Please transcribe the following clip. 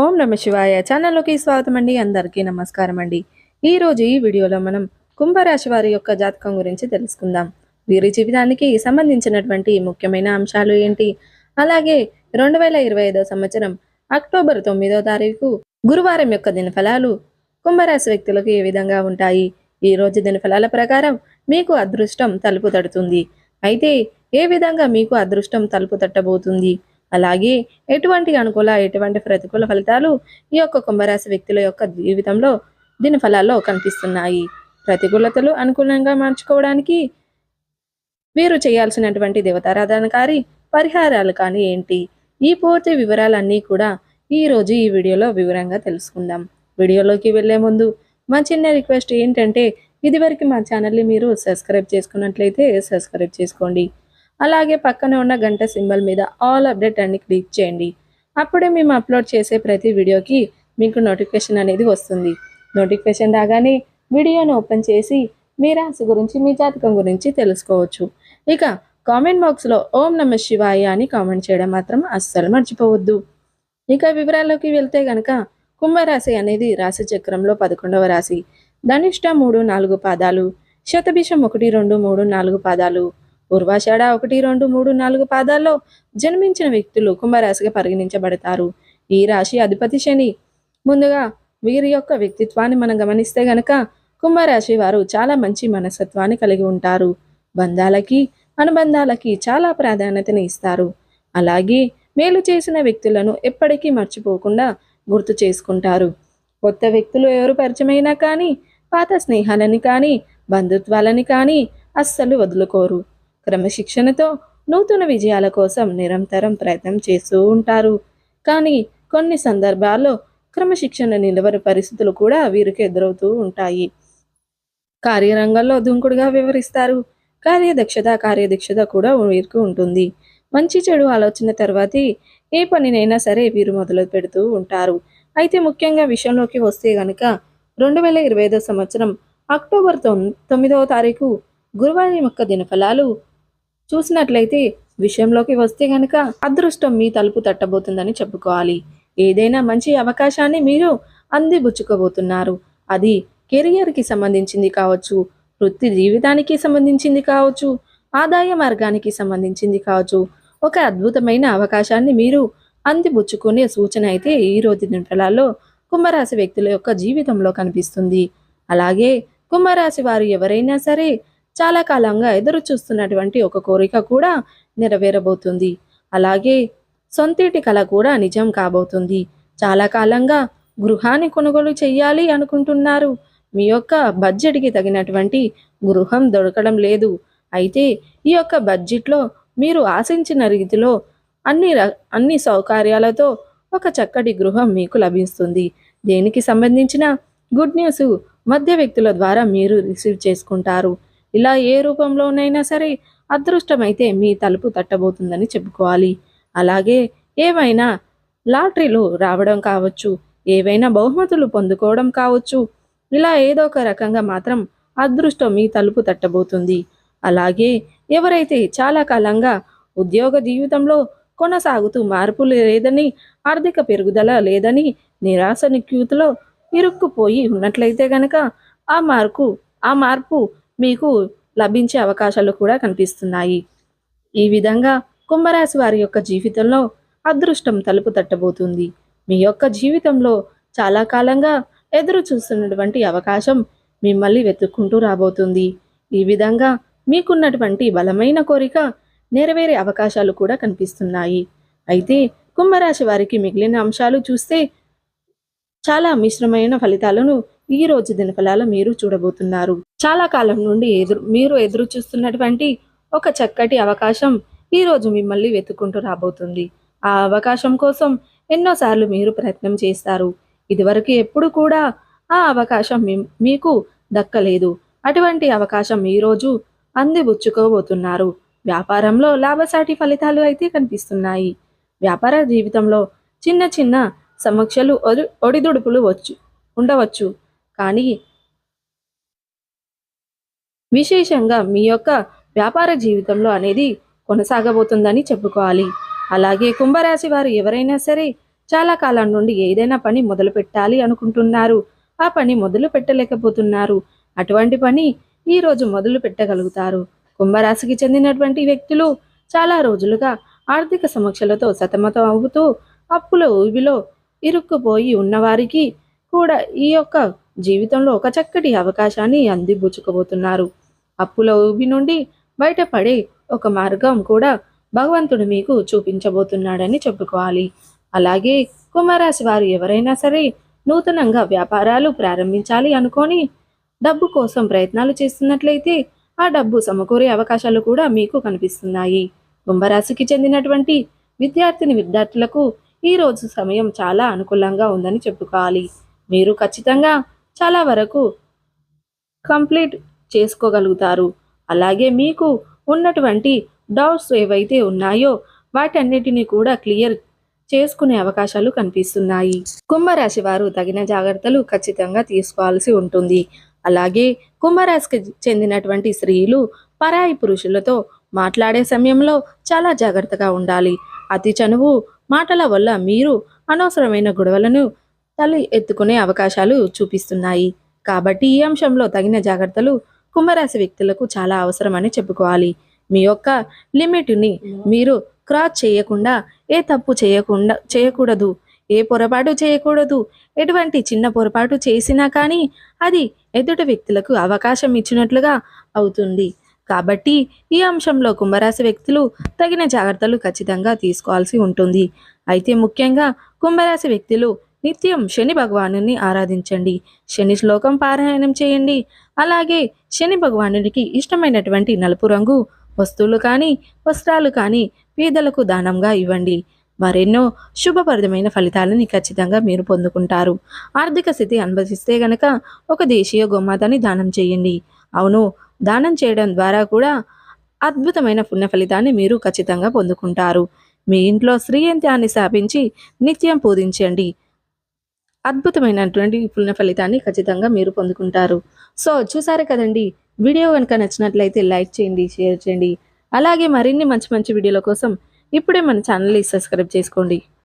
ఓం నమ శివాయ. ఛానల్లోకి స్వాగతం అండి అందరికీ నమస్కారం అండి ఈ రోజు ఈ వీడియోలో మనం కుంభరాశి వారి యొక్క జాతకం గురించి తెలుసుకుందాం. వీరి జీవితానికి సంబంధించినటువంటి ముఖ్యమైన అంశాలు ఏంటి? అలాగే రెండు వేల ఇరవై ఐదో సంవత్సరం అక్టోబర్ తొమ్మిదో తారీఖు గురువారం యొక్క దినఫలాలు కుంభరాశి వ్యక్తులకు ఏ విధంగా ఉంటాయి? ఈ రోజు దినఫలాల ప్రకారం మీకు అదృష్టం తలుపు తడుతుంది. అయితే ఏ విధంగా మీకు అదృష్టం తలుపు తట్టబోతుంది? అలాగే ఎటువంటి అనుకూల ఎటువంటి ప్రతికూల ఫలితాలు ఈ యొక్క కుంభరాశి వ్యక్తుల యొక్క జీవితంలో దీని ఫలాల్లో కనిపిస్తున్నాయి? ప్రతికూలతలు అనుకూలంగా మార్చుకోవడానికి వీరు చేయాల్సినటువంటి దేవతారాధనకారి పరిహారాలు కానీ ఏంటి? ఈ పూర్తి వివరాలన్నీ కూడా ఈ రోజు ఈ వీడియోలో వివరంగా తెలుసుకుందాం. వీడియోలోకి వెళ్ళే ముందు మా చిన్న రిక్వెస్ట్ ఏంటంటే ఇదివరకు మా ఛానల్ని మీరు సబ్స్క్రైబ్ చేసుకున్నట్లయితే సబ్స్క్రైబ్ చేసుకోండి. అలాగే పక్కనే ఉన్న గంట సింబల్ మీద ఆల్ అప్డేట్ అని క్లిక్ చేయండి. అప్పుడే మేము అప్లోడ్ చేసే ప్రతి వీడియోకి మీకు నోటిఫికేషన్ అనేది వస్తుంది. నోటిఫికేషన్ రాగానే వీడియోను ఓపెన్ చేసి మీ రాశి గురించి మీ జాతకం గురించి తెలుసుకోవచ్చు. ఇక కామెంట్ బాక్స్లో ఓం నమ శివాయ అని కామెంట్ చేయడం మాత్రం అస్సలు మర్చిపోవద్దు. ఇక వివరాల్లోకి వెళ్తే గనక కుంభరాశి అనేది రాశి చక్రంలో పదకొండవ రాశి. ధనిష్ట మూడు నాలుగు పాదాలు శతభిషం ఒకటి రెండు మూడు నాలుగు పాదాలు పూర్వాషాఢ ఒకటి రెండు మూడు నాలుగు పాదాల్లో జన్మించిన వ్యక్తులు కుంభరాశిగా పరిగణించబడతారు. ఈ రాశి అధిపతి శని. ముందుగా వీరి యొక్క వ్యక్తిత్వాన్ని మనం గమనిస్తే గనక కుంభరాశి వారు చాలా మంచి మనస్తత్వాన్ని కలిగి ఉంటారు. బంధాలకి అనుబంధాలకి చాలా ప్రాధాన్యతని ఇస్తారు. అలాగే మేలు చేసిన వ్యక్తులను ఎప్పటికీ మర్చిపోకుండా గుర్తు చేసుకుంటారు. కొత్త వ్యక్తులు ఎవరు పరిచయమైనా కానీ పాత స్నేహాలని కానీ బంధుత్వాలని కానీ అస్సలు వదులుకోరు. క్రమశిక్షణతో నూతన విజయాల కోసం నిరంతరం ప్రయత్నం చేస్తూ ఉంటారు. కానీ కొన్ని సందర్భాల్లో క్రమశిక్షణ నిలవని పరిస్థితులు కూడా వీరికి ఎదురవుతూ ఉంటాయి. కార్యరంగంలో దుంకుడుగా వివరిస్తారు. కార్యదక్షత కార్యదక్షత కూడా వీరికి ఉంటుంది. మంచి చెడు ఆలోచన తర్వాత ఏ పనినైనా సరే వీరు మొదలు పెడుతూ ఉంటారు. అయితే ముఖ్యంగా విషయంలోకి వస్తే గనక రెండు వేల ఇరవై ఐదో సంవత్సరం అక్టోబర్ తొమ్మిదవ తారీఖు గురువారం యొక్క దినఫలాలు చూసినట్లయితే విషయంలోకి వస్తే గనక అదృష్టం మీ తలుపు తట్టబోతుందని చెప్పుకోవాలి. ఏదైనా మంచి అవకాశాన్ని మీరు అందిబుచ్చుకోబోతున్నారు. అది కెరియర్కి సంబంధించింది కావచ్చు వృత్తి జీవితానికి సంబంధించింది కావచ్చు ఆదాయ మార్గానికి సంబంధించింది కావచ్చు. ఒక అద్భుతమైన అవకాశాన్ని మీరు అందిపుచ్చుకునే సూచన అయితే ఈ రోజు నిమిషాలలో కుంభరాశి వ్యక్తుల యొక్క జీవితంలో కనిపిస్తుంది. అలాగే కుంభరాశి వారు ఎవరైనా సరే చాలా కాలంగా ఎదురు చూస్తున్నటువంటి ఒక కోరిక కూడా నెరవేరబోతుంది. అలాగే సొంతేటి కళ కూడా నిజం కాబోతుంది. చాలా కాలంగా గృహాన్ని కొనుగోలు చేయాలి అనుకుంటున్నారు. మీ యొక్క బడ్జెట్కి తగినటువంటి గృహం దొరకడం లేదు. అయితే ఈ యొక్క బడ్జెట్లో మీరు ఆశించిన రీతిలో అన్ని ర- అన్ని సౌకర్యాలతో ఒక చక్కటి గృహం మీకు లభిస్తుంది. దేనికి సంబంధించిన గుడ్ న్యూస్ మధ్య వ్యక్తుల ద్వారా మీరు రిసీవ్ చేసుకుంటారు. ఇలా ఏ రూపంలోనైనా సరే అదృష్టమైతే మీ తలుపు తట్టబోతుందని చెప్పుకోవాలి. అలాగే ఏవైనా లాటరీలు రావడం కావచ్చు ఏవైనా బహుమతులు పొందుకోవడం కావచ్చు ఇలా ఏదో ఒక రకంగా మాత్రం అదృష్టం మీ తలుపు తట్టబోతుంది. అలాగే ఎవరైతే చాలా కాలంగా ఉద్యోగ జీవితంలో కొనసాగుతూ మార్పులు లేదని ఆర్థిక పెరుగుదల లేదని నిరాశ నిక్యూతులో ఇరుక్కుపోయి ఉన్నట్లయితే గనక ఆ మార్పు ఆ మార్పు మీకు లభించే అవకాశాలు కూడా కనిపిస్తున్నాయి. ఈ విధంగా కుంభరాశి వారి యొక్క జీవితంలో అదృష్టం తలుపు తట్టబోతుంది. మీ యొక్క జీవితంలో చాలా కాలంగా ఎదురు చూస్తున్నటువంటి అవకాశం మిమ్మల్ని వెతుక్కుంటూ రాబోతుంది. ఈ విధంగా మీకున్నటువంటి బలమైన కోరిక నెరవేరే అవకాశాలు కూడా కనిపిస్తున్నాయి. అయితే కుంభరాశి వారికి మిగిలిన అంశాలు చూస్తే చాలా మిశ్రమైన ఫలితాలను ఈ రోజు దినఫలాలు మీరు చూడబోతున్నారు. చాలా కాలం నుండి ఎదురు మీరు ఎదురు చూస్తున్నటువంటి ఒక చక్కటి అవకాశం ఈ రోజు మిమ్మల్ని వెతుక్కుంటూ రాబోతుంది. ఆ అవకాశం కోసం ఎన్నోసార్లు మీరు ప్రయత్నం చేస్తారు. ఇదివరకు ఎప్పుడు కూడా ఆ అవకాశం మీకు దక్కలేదు. అటువంటి అవకాశం ఈ రోజు వ్యాపారంలో లాభసాటి ఫలితాలు అయితే కనిపిస్తున్నాయి. వ్యాపార జీవితంలో చిన్న చిన్న సమక్షలు ఒడి- ఒడిదుడుకులు వచ్చు ఉండవచ్చు. కానీ విశేషంగా మీ యొక్క వ్యాపార జీవితంలో అనేది కొనసాగబోతుందని చెప్పుకోవాలి. అలాగే కుంభరాశి వారు ఎవరైనా సరే చాలా కాలం నుండి ఏదైనా పని మొదలు పెట్టాలి అనుకుంటున్నారు. ఆ పని మొదలు పెట్టలేకపోతున్నారు. అటువంటి పని ఈరోజు మొదలు పెట్టగలుగుతారు. కుంభరాశికి చెందినటువంటి వ్యక్తులు చాలా రోజులుగా ఆర్థిక సమస్యలతో సతమతం అవుతూ అప్పుల ఊబిలో ఇరుక్కుపోయి ఉన్నవారికి కూడా ఈ యొక్క జీవితంలో ఒక చక్కటి అవకాశాన్ని అందిపుచ్చుకోబోతున్నారు. అప్పుల ఊబి నుండి బయటపడే ఒక మార్గం కూడా భగవంతుడు మీకు చూపించబోతున్నాడని చెప్పుకోవాలి. అలాగే కుంభరాశి వారు ఎవరైనా సరే నూతనంగా వ్యాపారాలు ప్రారంభించాలి అనుకొని డబ్బు కోసం ప్రయత్నాలు చేస్తున్నట్లయితే ఆ డబ్బు సమకూరే అవకాశాలు కూడా మీకు కనిపిస్తున్నాయి. కుంభరాశికి చెందినటువంటి విద్యార్థిని విద్యార్థులకు ఈ రోజు సమయం చాలా అనుకూలంగా ఉందని చెప్పుకోవాలి. మీరు ఖచ్చితంగా చాలా వరకు కంప్లీట్ చేసుకోగలుగుతారు. అలాగే మీకు ఉన్నటువంటి డౌట్స్ ఏవైతే ఉన్నాయో వాటన్నిటిని కూడా క్లియర్ చేసుకునే అవకాశాలు కనిపిస్తున్నాయి. కుంభరాశి వారు తగిన జాగ్రత్తలు ఖచ్చితంగా తీసుకోవాల్సి ఉంటుంది. అలాగే కుంభరాశికి చెందినటువంటి స్త్రీలు పరాయి పురుషులతో మాట్లాడే సమయంలో చాలా జాగ్రత్తగా ఉండాలి. అతి చనువు మాటల వల్ల మీరు అనవసరమైన గొడవలను తల ఎత్తుకునే అవకాశాలు చూపిస్తున్నాయి. కాబట్టి ఈ అంశంలో తగిన జాగ్రత్తలు కుంభరాశి వ్యక్తులకు చాలా అవసరమని చెప్పుకోవాలి. మీ యొక్క లిమిట్ని మీరు క్రాస్ చేయకుండా ఏ తప్పు చేయకుండా చేయకూడదు. ఏ పొరపాటు చేయకూడదు. ఎటువంటి చిన్న పొరపాటు చేసినా కానీ అది ఎదుటి వ్యక్తులకు అవకాశం ఇచ్చినట్లుగా అవుతుంది. కాబట్టి ఈ అంశంలో కుంభరాశి వ్యక్తులు తగిన జాగ్రత్తలు ఖచ్చితంగా తీసుకోవాల్సి ఉంటుంది. అయితే ముఖ్యంగా కుంభరాశి వ్యక్తులు నిత్యం శని భగవానుని ఆరాధించండి. శని శ్లోకం పారాయణం చేయండి. అలాగే శని భగవానుడికి ఇష్టమైనటువంటి నలుపు రంగు వస్తువులు కానీ వస్త్రాలు కానీ పేదలకు దానంగా ఇవ్వండి. మరెన్నో శుభప్రదమైన ఫలితాలని ఖచ్చితంగా మీరు పొందుకుంటారు. ఆర్థిక స్థితి అనుభవిస్తే గనక ఒక దేశీయ గోమాతని దానం చేయండి. అవును దానం చేయడం ద్వారా కూడా అద్భుతమైన పుణ్య ఫలితాన్ని మీరు ఖచ్చితంగా పొందుకుంటారు. మీ ఇంట్లో శ్రీయంత్యాన్ని స్థాపించి నిత్యం పూజించండి. అద్భుతమైనటువంటి పుణ్య ఫలితాన్ని ఖచ్చితంగా మీరు పొందుకుంటారు. సో చూసారు కదండి? వీడియో కనుక నచ్చినట్లయితే లైక్ చేయండి షేర్ చేయండి. అలాగే మరిన్ని మంచి మంచి వీడియోల కోసం ఇప్పుడే మన ఛానల్ని సబ్స్క్రైబ్ చేసుకోండి.